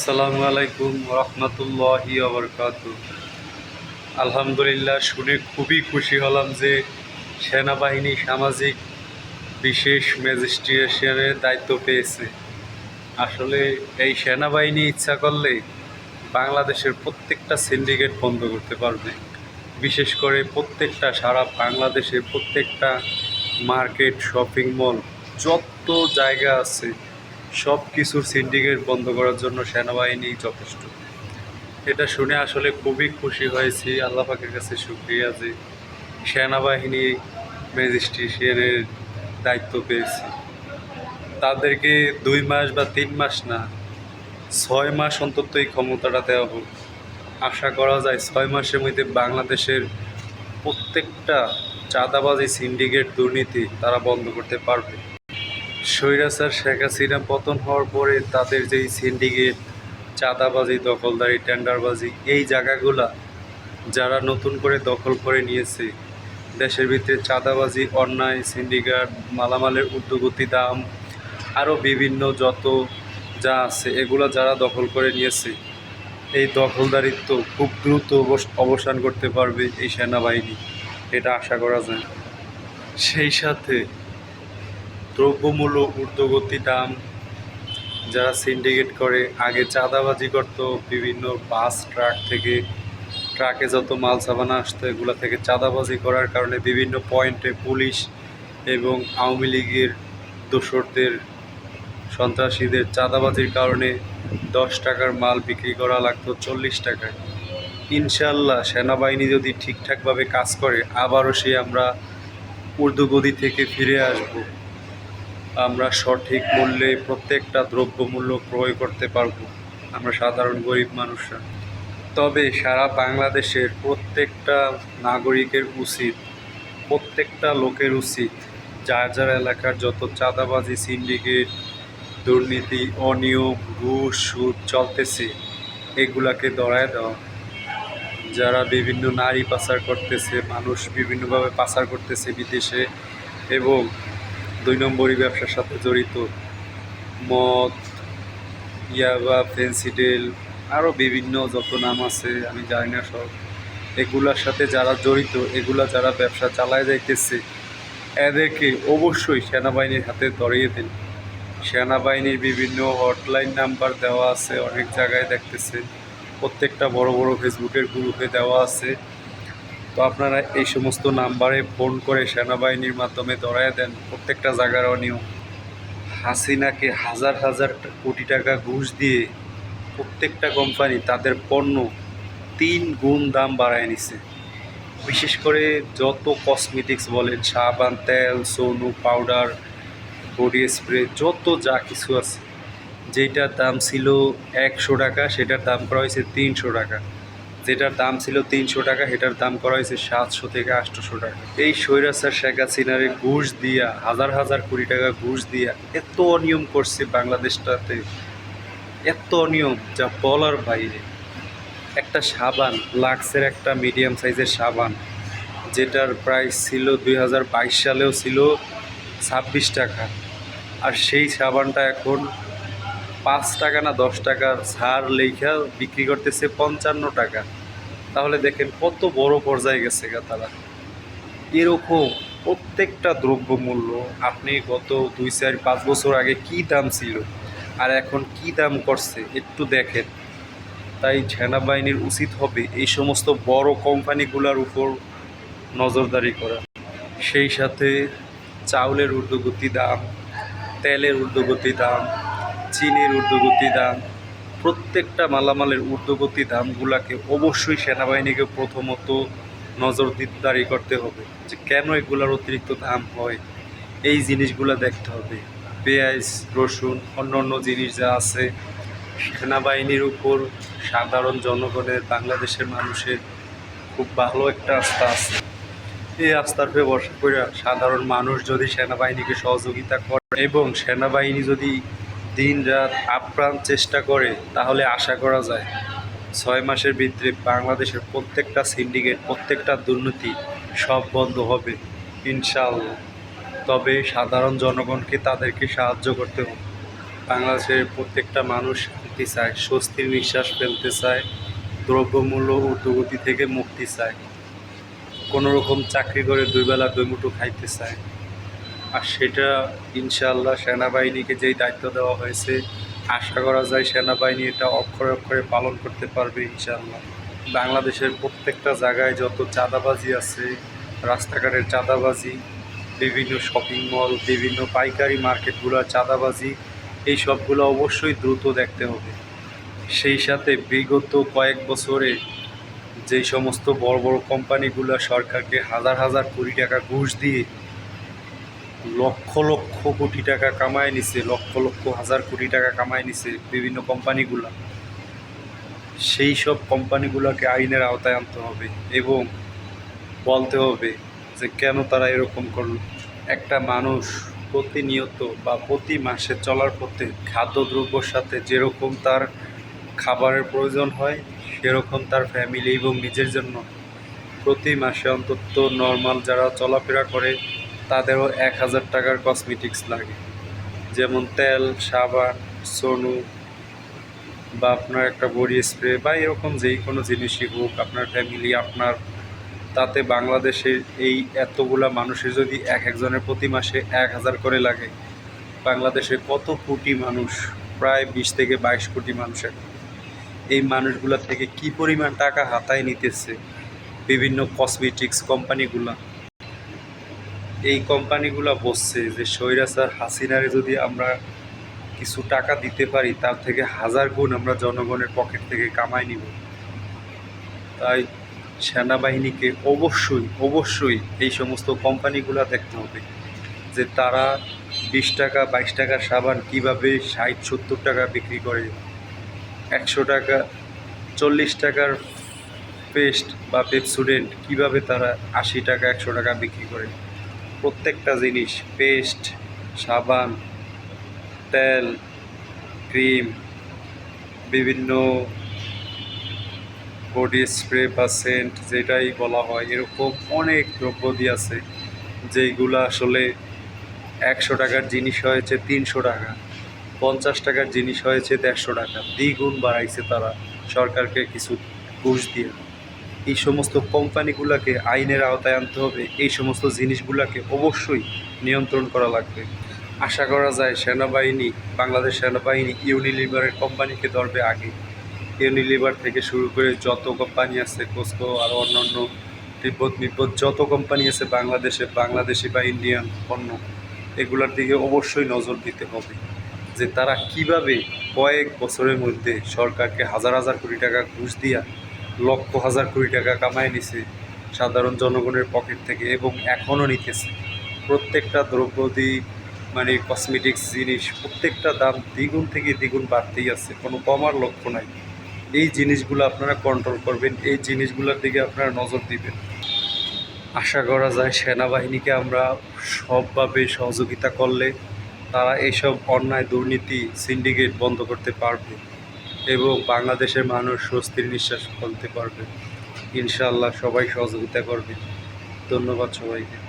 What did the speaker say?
আসসালামু আলাইকুম রহমতুল্লাহি আবরকাত আলহামদুলিল্লাহ, শুনে খুবই খুশি হলাম যে সেনাবাহিনী সামাজিক বিশেষ ম্যাজিস্ট্রেশনের দায়িত্ব পেয়েছে। আসলে এই সেনাবাহিনী ইচ্ছা করলে বাংলাদেশের প্রত্যেকটা সিন্ডিকেট বন্ধ করতে পারবে। বিশেষ করে প্রত্যেকটা সারা বাংলাদেশের প্রত্যেকটা মার্কেট, শপিং মল, যত জায়গা আছে সব কিছুর সিন্ডিকেট বন্ধ করার জন্য সেনাবাহিনী যথেষ্ট। এটা শুনে আসলে খুবই খুশি হয়েছি। আল্লাহ পাকের কাছে শুক্রিয়া যে সেনাবাহিনী ম্যাজিস্ট্রেশনের দায়িত্ব পেয়েছি। তাদেরকে দুই মাস বা তিন মাস না, ছয় মাস অন্তত এই ক্ষমতাটা দেওয়া হোক। আশা করা যায় ছয় মাসের মধ্যে বাংলাদেশের প্রত্যেকটা চাঁদাবাজি সিন্ডিকেট দুর্নীতি তারা বন্ধ করতে পারবে। স্বৈরাচার শেখ হাসিনা পতন হওয়ার পরে তাদের যেই সিন্ডিকেট চাঁদাবাজি, দখলদারি, টেন্ডারবাজি, এই জায়গাগুলা যারা নতুন করে দখল করে নিয়েছে, দেশের ভিতরে চাঁদাবাজি, অন্যায় সিন্ডিকেট মালামালের ঊর্ধ্বগতি দাম আরও বিভিন্ন যত যা আছে, এগুলো যারা দখল করে নিয়েছে, এই দখলদারিত্ব খুব দ্রুত অবস- অবসান করতে পারবে এই সেনাবাহিনী। এটা আশা করা যায়। সেই সাথে দ্রব্যমূল্য, ঊর্ধ্বগতি, দাম। যারা সিন্ডিকেট করে, আগে চাঁদাবাজি করত, বিভিন্ন বাস, ট্রাক থেকে, ট্রাকে যত মাল সাবানা আসতো, এগুলো থেকে চাঁদাবাজি করার কারণে বিভিন্ন পয়েন্টে পুলিশ এবং আওয়ামী লীগের দোসরদের সন্ত্রাসীদের চাঁদাবাজির কারণে দশ টাকার মাল বিক্রি করা লাগতো চল্লিশ টাকায়। ইনশাল্লাহ সেনাবাহিনী যদি ঠিকঠাকভাবে কাজ করে, আবারও সে আমরা ঊর্ধ্বগতি থেকে ফিরে আসব। আমরা সঠিক মূল্যে প্রত্যেকটা দ্রব্যমূল্য ক্রয় করতে পারব। আমরা সাধারণ গরিব মানুষরা। তবে সারা বাংলাদেশের প্রত্যেকটা নাগরিকের উচিত, প্রত্যেকটা লোকের উচিত, যার যার এলাকার যত চাঁদাবাজি, সিন্ডিকেট, দুর্নীতি, অনিয়ম, ঘুষ, সুদ চলতেছে, এগুলাকে দড়ায় দেওয়া। যারা বিভিন্ন নারী পাচার করতেছে, মানুষ বিভিন্নভাবে পাচার করতেছে বিদেশে এবং দুই নম্বরই ব্যবসার সাথে জড়িত। মদ, ইয়াবা, ফেন্সিডেল আরও বিভিন্ন যত নাম আছে, আমি জানি না সব। এগুলার সাথে যারা জড়িত, এগুলা যারা ব্যবসা চালায় যাইতেছে, এদেরকে অবশ্যই সেনাবাহিনীর হাতে ধরিয়ে দিন। সেনাবাহিনীর বিভিন্ন হটলাইন নাম্বার দেওয়া আছে, অনেক জায়গায় দেখতেছে প্রত্যেকটা বড় বড় ফেসবুকের গ্রুপে দেওয়া আছে। তো আপনারা এই সমস্ত নাম্বারে ফোন করে সেনাবাহিনীর মাধ্যমে ধরায় দেন। প্রত্যেকটা জায়গার অনিয়ম। হাসিনাকে হাজার হাজার কোটি টাকা ঘুষ দিয়ে প্রত্যেকটা কোম্পানি তাদের পণ্য তিন গুণ দাম বাড়ায় নিছে। বিশেষ করে যত কসমেটিক্স বলেন, সাবান, তেল, সোনু পাউডার বডি স্প্রে যত যা কিছু আছে, যেটার দাম ছিল একশো টাকা, সেটার দাম করা হয়েছে তিনশো টাকা। যেটার দাম ছিল তিনশো টাকা, সেটার দাম করা হয়েছে সাতশো থেকে আটশোশো টাকা। এই স্বৈরাচার শেখ হাসিনারে ঘুষ দিয়া, হাজার হাজার কোটি টাকা ঘুষ দিয়া, এত অনিয়ম করছে বাংলাদেশটাতে। এত অনিয়ম, যা বলার বাইরে। একটা সাবান, লাক্সের একটা মিডিয়াম সাইজের সাবান, যেটার প্রাইস ছিল দুই হাজার বাইশ সালেও ছিল ছাব্বিশ টাকা। আর সেই সাবানটা এখন পাঁচ টাকা না দশ টাকার ছাড় লেখা বিক্রি করতেছে পঞ্চান্ন টাকা। তাহলে দেখেন কত বড় পর্যায়ে গেছে গা তারা। এরকম প্রত্যেকটা দ্রব্যমূল্য আপনি গত দুই, চার, পাঁচ বছর আগে কি দাম ছিল আর এখন কি দাম করছে একটু দেখেন। তাই সেনাবাহিনীর উচিত হবে এই সমস্ত বড় কোম্পানিগুলোর উপর নজরদারি করা। সেই সাথে চাউলের ঊর্ধ্বগতি দাম, তেলের ঊর্ধ্বগতি দাম চিনির ঊর্ধ্বগতি দাম, প্রত্যেকটা মালামালের ঊর্ধ্বগতি দামগুলাকে অবশ্যই সেনাবাহিনীকে প্রথমত নজর নজরদারি করতে হবে যে কেন এগুলোর অতিরিক্ত দাম হয়। এই জিনিসগুলো দেখতে হবে। পেঁয়াজ, রসুন, অন্য অন্য জিনিস যা আছে, সেনাবাহিনীর উপর সাধারণ জনগণের, বাংলাদেশের মানুষের খুব ভালো একটা আস্থা আছে। এই আস্থার উপরে ভরসা করে সাধারণ মানুষ যদি সেনাবাহিনীকে সহযোগিতা করে এবং সেনাবাহিনী যদি দিন রাত আপ্রাণ চেষ্টা করে, তাহলে আশা করা যায় ছয় মাসের ভিতরে বাংলাদেশের প্রত্যেকটা সিন্ডিকেট, প্রত্যেকটা দুর্নীতি সব বন্ধ হবে, ইনশাআল্লাহ। তবে সাধারণ জনগণকে তাদেরকে সাহায্য করতে হবে। বাংলাদেশের প্রত্যেকটা মানুষ শান্তি চায়, স্বস্তির নিঃশ্বাস ফেলতে চায়, দ্রব্যমূল্য ঊর্ধ্বগতি থেকে মুক্তি চায়। কোনো রকম চাকরি করে দুইবেলা দুই মুঠো খাইতে চায়। আর সেটা ইনশাআল্লাহ সেনাবাহিনীকে যেই দায়িত্ব দেওয়া হয়েছে, আশা করা যায় সেনাবাহিনী এটা অক্ষরে অক্ষরে পালন করতে পারবে ইনশাআল্লাহ। বাংলাদেশের প্রত্যেকটা জায়গায় যত চাঁদাবাজি আছে, রাস্তাঘাটের চাঁদাবাজি, বিভিন্ন শপিং মল বিভিন্ন পাইকারি মার্কেটগুলোর চাঁদাবাজি, এই সবগুলো অবশ্যই দ্রুত দেখতে হবে। সেই সাথে বিগত কয়েক বছরে যেই সমস্ত বড় বড় কোম্পানিগুলো সরকারকে হাজার হাজার কোটি টাকা ঘুষ দিয়ে লক্ষ লক্ষ কোটি টাকা কামায় নিছে, লক্ষ লক্ষ হাজার কোটি টাকা কামায় নিছে বিভিন্ন কোম্পানিগুলো। সেই সব কোম্পানিগুলোকে আইনের আওতায় আনতে হবে এবং বলতে হবে যে কেন তারা এরকম করল। একটা মানুষ প্রতিনিয়ত বা প্রতি মাসে চলার পথে খাদ্যদ্রব্যর সাথে যেরকম তার খাবারের প্রয়োজন হয়, সেরকম তার ফ্যামিলি এবং নিজের জন্য। প্রতি মাসে অন্তত নর্মাল যারা চলাফেরা করে তাদেরও এক হাজার টাকার কসমেটিক্স লাগে। যেমন তেল, সাবান, সোনু বা আপনার একটা বডি স্প্রে বা এরকম যেই কোনো জিনিসই হোক, আপনার ফ্যামিলি আপনার, তাতে বাংলাদেশের এই এতগুলা মানুষের যদি এক একজনের প্রতি মাসে এক হাজার করে লাগে বাংলাদেশে কত কোটি মানুষ, প্রায় বিশ থেকে বাইশ কোটি মানুষের। এই মানুষগুলা থেকে কি পরিমাণ টাকা হাতায় নিতেছে বিভিন্ন কসমেটিক্স কোম্পানিগুলা এই কোম্পানিগুলো বসছে যে স্বৈরাচার হাসিনারে যদি আমরা কিছু টাকা দিতে পারি, তার থেকে হাজার গুণ আমরা জনগণের পকেট থেকে কামাই নিব। তাই সেনাবাহিনীকে অবশ্যই অবশ্যই এই সমস্ত কোম্পানিগুলো দেখতে হবে যে তারা বিশ টাকা, বাইশ টাকার সাবান কীভাবে ষাট, সত্তর টাকা বিক্রি করে। একশো টাকা, চল্লিশ টাকার পেস্ট বা পেপসুডেন্ট কীভাবে তারা আশি টাকা, একশো টাকা বিক্রি করে। প্রত্যেকটা জিনিস, পেস্ট, সাবান, তেল, ক্রিম, বিভিন্ন বডি স্প্রে বা সেন্ট যেটাই বলা হয়, এরকম অনেক দ্রব্যাদি আছে যেইগুলো আসলে একশো টাকার জিনিস হয়েছে তিনশো টাকা, পঞ্চাশ টাকার জিনিস হয়েছে দেড়শো টাকা। দ্বিগুণ বাড়াইছে তারা সরকারকে কিছু ঘুষ দিয়ে। এই সমস্ত কোম্পানিগুলোকে আইনের আওতায় আনতে হবে, এই সমস্ত জিনিসগুলোকে অবশ্যই নিয়ন্ত্রণ করা লাগবে। আশা করা যায় সেনাবাহিনী, বাংলাদেশ সেনাবাহিনী ইউনিলিভারের কোম্পানিকে ধরবে আগে। ইউনিলিভার থেকে শুরু করে যত কোম্পানি আছে, কোস্কো আর অন্যান্য তিব্বত মিব্বত, যত কোম্পানি আছে বাংলাদেশে, বাংলাদেশি বা ইন্ডিয়ান পণ্য এগুলোর দিকে অবশ্যই নজর দিতে হবে। যে তারা কীভাবে কয়েক বছরের মধ্যে সরকারকে হাজার হাজার কোটি টাকা ঘুষ দিয়া লক্ষ হাজার কোটি টাকা কামায় নিছে সাধারণ জনগণের পকেট থেকে এবং এখনও নিতেছে। প্রত্যেকটা দ্রব্যদি মানে কসমেটিক্স জিনিস, প্রত্যেকটা দাম দ্বিগুণ থেকে দ্বিগুণ বাড়তেই আছে, কোনো কমার লক্ষ্য নাই। এই জিনিসগুলো আপনারা কন্ট্রোল করবেন, এই জিনিসগুলোর দিকে আপনারা নজর দিবেন। আশা করা যায় সেনাবাহিনীকে আমরা সবভাবে সহযোগিতা করলে তারা এইসব অন্যায় দুর্নীতি সিন্ডিকেট বন্ধ করতে পারবে। এবং বাংলাদেশের মানুষ স্বস্তির নিঃশ্বাস ফেলতে পারবে। ইনশাআল্লাহ সবাই সহযোগিতা করবে। ধন্যবাদ সবাইকে।